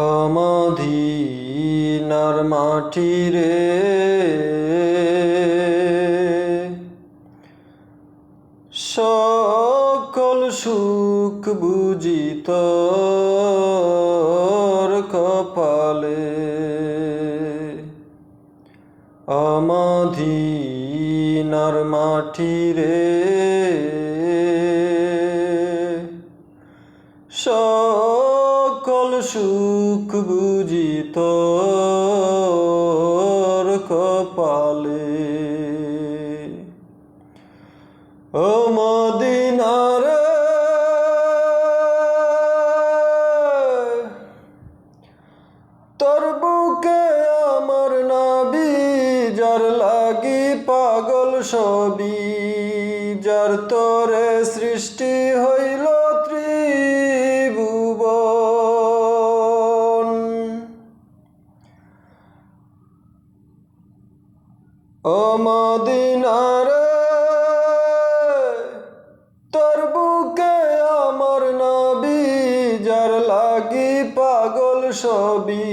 আমাধীনার মাটি রে। সকল সুখ বুঝি তোর কপালে। আমাধীনার মাটি রে। সকল সুখ বুঝি তোর কপালে। ও মদিনার তোর বুকে আমার নাবি, যার লাগি পাগল সবই যার তোরে সৃষ্টি ও মদিনারে, তোর বুকে আমার নবী, যার লাগি পাগল সবই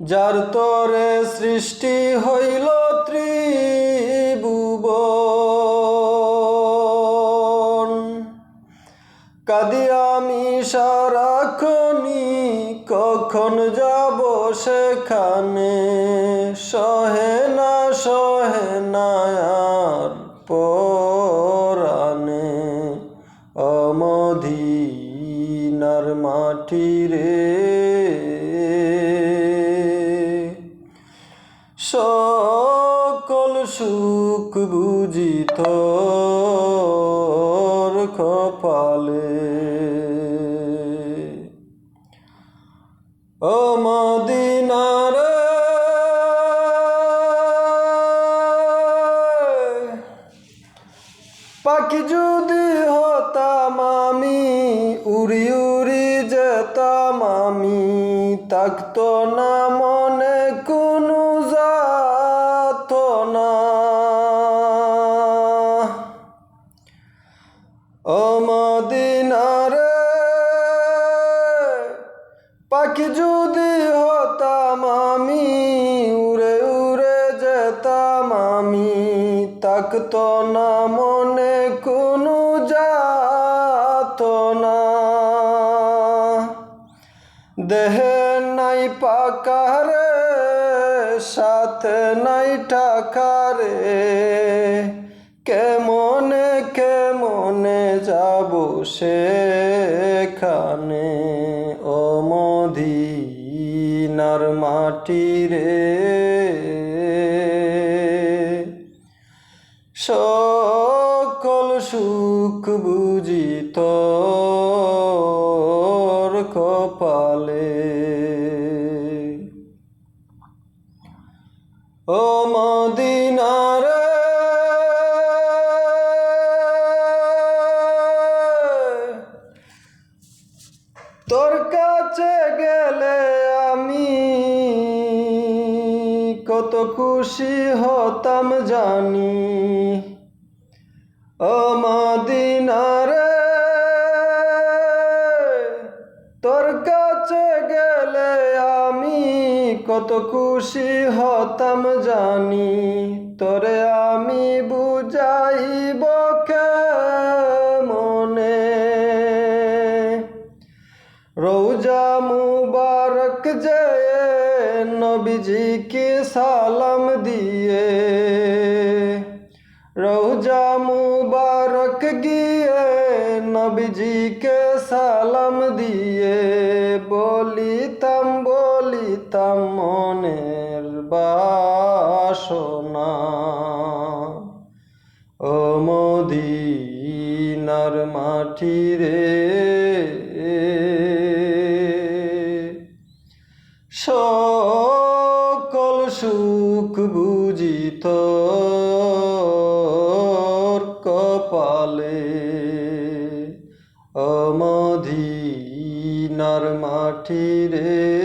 যার তোরে সৃষ্টি হইল ত্রিভুবন। কাদি আমি সারাক্ষণি কখন যাব সেখানে? সহে না সহে না আর পরানে অমধীনার মাটি রে। সকল সুখ বুঝি তোর কপালে। উড়ি উড়ি যেতাম আমি, থাকতো না মনে কোনো যাত না। ও মদিনারে, পাখি যদি হতাম আমি, উড়ে উড়ে যেতাম আমি, থাকতো না মনে কোনো যাত না। দেহে নাই পাকারে, সাথে নাই টাকারে। কেমনে কেমনে যাব সেখানে? ও মদিনার মাটি রে। সকল সুখ বুঝি ও মদিনার তোর কাছে গেলে আমি কত খুশি হতাম জানি। ও মদিনারে কত খুশি হতাম জানি, তোরে আমি বুঝাইব মনে রৌজা মুবারক যে নবীজি কে সালাম দিয়ে? রৌজা মুবারক গিয়ে নবীজি কে সালাম দিয়ে বলিতাম বলিতাম মনের বাসনা। ও মদিনার মাটি রে। সকল সুখ বুঝি তোর কপালে। অমধীনার মাটি রে।